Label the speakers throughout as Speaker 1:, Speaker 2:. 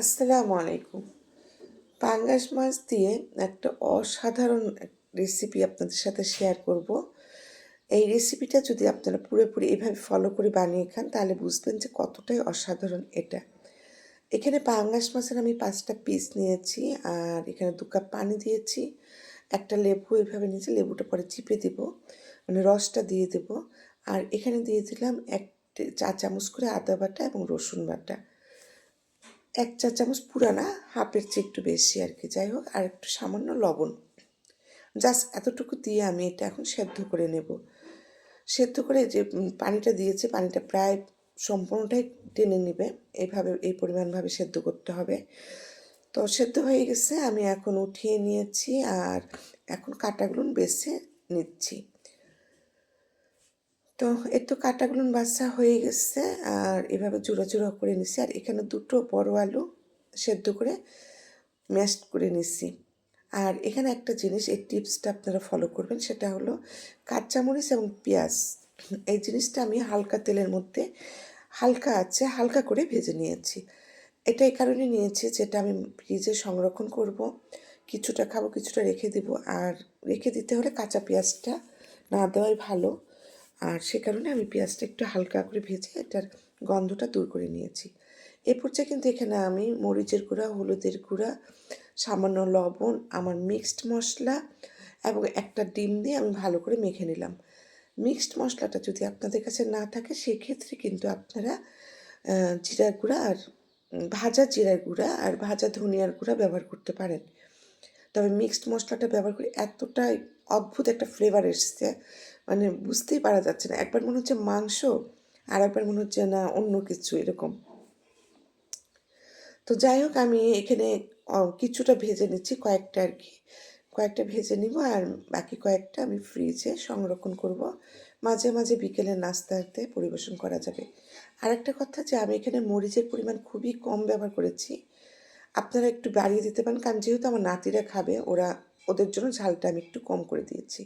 Speaker 1: আসসালামু আলাইকুম। পাঙ্গাস মাছ দিয়ে একটা অসাধারণ রেসিপি আপনাদের সাথে শেয়ার করব। এই রেসিপিটা যদি আপনারা পুরোপুরি এভাবে ফলো করে বানিয়ে খান, তাহলে বুঝবেন যে কতটাই অসাধারণ এটা। এখানে পাঙ্গাস মাছের আমি পাঁচটা পিস নিয়েছি, আর এখানে দু কাপ পানি দিয়েছি, একটা লেবু এভাবে নিয়েছি, লেবুটা পরে চিপে দেব মানে রসটা দিয়ে দেব, আর এখানে দিয়ে দিলাম এক চা চামচ করে আদা বাটা এবং রসুন বাটা। এক চা চামচ পুরানা হাফের চেয়ে একটু বেশি আর কি যাই হোক, আর একটু সামান্য লবণ। জাস্ট এতটুকু দিয়ে আমি এটা এখন সেদ্ধ করে নেব। সেদ্ধ করে যে পানিটা দিয়েছে, পানিটা প্রায় সম্পূর্ণটাই টেনে নেবে। এইভাবে এই পরিমাণভাবে সেদ্ধ করতে হবে। তো সেদ্ধ হয়ে গেছে, আমি এখন উঠিয়ে নিয়েছি আর এখন কাটাগুলো বেছে নিচ্ছি। তো এর তো কাটাগুলো বাচ্চা হয়ে গেছে, আর এভাবে জোড়া জোড়া করে নিছি। আর এখানে দুটো বড় আলু সেদ্ধ করে ম্যাশড করে নিছি। আর এখানে একটা জিনিস, এই টিপসটা আপনারা ফলো করবেন, সেটা হলো কাঁচামরিচ এবং পেঁয়াজ। এই জিনিসটা আমি হালকা তেলের মধ্যে হালকা আছে, হালকা করে ভেজে নিয়েছি। এটা এই কারণে নিয়েছি যেটা আমি ফ্রিজে সংরক্ষণ করব, কিছুটা খাব, কিছুটা রেখে দিব। আর রেখে দিতে হলে কাঁচা পেঁয়াজটা না দেওয়াই ভালো। আর সে কারণে আমি পেঁয়াজটা একটু হালকা করে ভেজে এটার গন্ধটা দূর করে নিয়েছি। এ পর্যায়ে কিন্তু এখানে আমি মরিচের গুঁড়া, হলুদের গুঁড়া, সামান্য লবণ, আমার মিক্সড মশলা এবং একটা ডিম দিয়ে আমি ভালো করে মেখে নিলাম। মিক্সড মশলাটা যদি আপনাদের কাছে না থাকে, সেক্ষেত্রে কিন্তু আপনারা জিরার গুঁড়া আর ভাজা জিরার গুঁড়া আর ভাজা ধনিয়ার গুঁড়া ব্যবহার করতে পারেন। তবে মিক্সড মশলাটা ব্যবহার করে এতটাই অদ্ভুত একটা ফ্লেভার এসছে মানে বুঝতেই পারা যাচ্ছে না। একবার মনে হচ্ছে মাংস আর একবার মনে হচ্ছে না অন্য কিছু এরকম। তো যাই হোক, আমি এখানে কিছুটা ভেজে নিচ্ছি, কয়েকটা আর কি। কয়েকটা ভেজে নিব আর বাকি কয়েকটা আমি ফ্রিজে সংরক্ষণ করব। মাঝে মাঝে বিকেলে নাস্তাতে পরিবেশন করা যাবে। আর একটা কথা যে, আমি এখানে মরিচের পরিমাণ খুবই কম ব্যবহার করেছি। আপনারা একটু বাড়িয়ে দিতে পারেন, কারণ যেহেতু আমার নাতিরা খাবে, ওরা, ওদের জন্য ঝালটা আমি একটু কম করে দিয়েছি।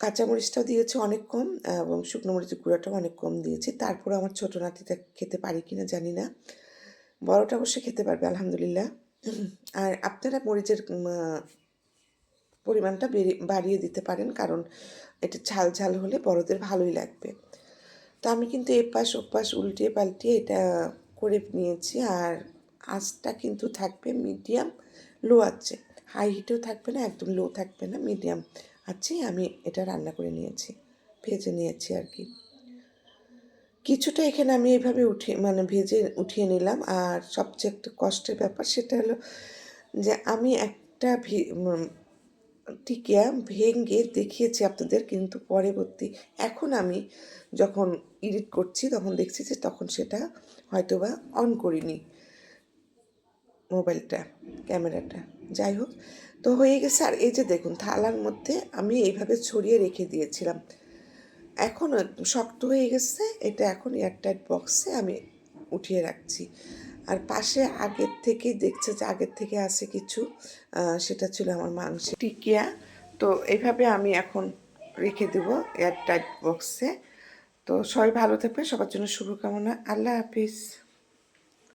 Speaker 1: কাঁচামরিচটাও দিয়েছি অনেক কম, এবং শুকনো মরিচের গুঁড়াটাও অনেক কম দিয়েছি। তারপরে আমার ছোটো নাতিটা খেতে পারি কি না জানি না। বড়টা অবশ্যই খেতে পারবে, আলহামদুলিল্লাহ। আর আপনারা মরিচের পরিমাণটা বাড়িয়ে দিতে পারেন, কারণ এটা ঝাল ঝাল হলে বড়দের ভালোই লাগবে। তো আমি কিন্তু এপাশ ওপাশ উল্টিয়ে পাল্টিয়ে এটা করে নিয়েছি, আর আঁচটা কিন্তু থাকবে মিডিয়াম লো আছে। হাই হিটেও থাকবে না, একদম লো থাকবে না মিডিয়াম আছে আমি এটা রান্না করে নিয়েছি, ভেজে নিয়েছি আর কি। কিছুটা এখানে আমি এইভাবে উঠিয়ে মানে ভেজে উঠিয়ে নিলাম। আর সবচেয়ে একটা কষ্টের ব্যাপার সেটা হলো যে আমি একটা টিকিয়া ভেঙে দেখিয়েছি আপনাদের, কিন্তু পরবর্তী, এখন আমি যখন এডিট করছি তখন দেখছি যে তখন সেটা হয়তোবা অন করিনি, মোবাইলটা, ক্যামেরাটা। যাই হোক, তো হয়ে গেছে। আর এই যে দেখুন, থালার মধ্যে আমি এইভাবে ছড়িয়ে রেখে দিয়েছিলাম। এখন শক্ত হয়ে গেছে। এটা এখন এয়ারটাইট বক্সে আমি উঠিয়ে রাখছি। আর পাশে আগের থেকেই দেখছে যে আগের থেকে আছে কিছু সেটা ছিল আমার মাংস টিকিয়া। তো এইভাবে আমি এখন রেখে দেবো এয়ারটাইট বক্সে। তো সবাই ভালো থাকবে সবার জন্য শুভকামনা। আল্লাহ হাফিজ।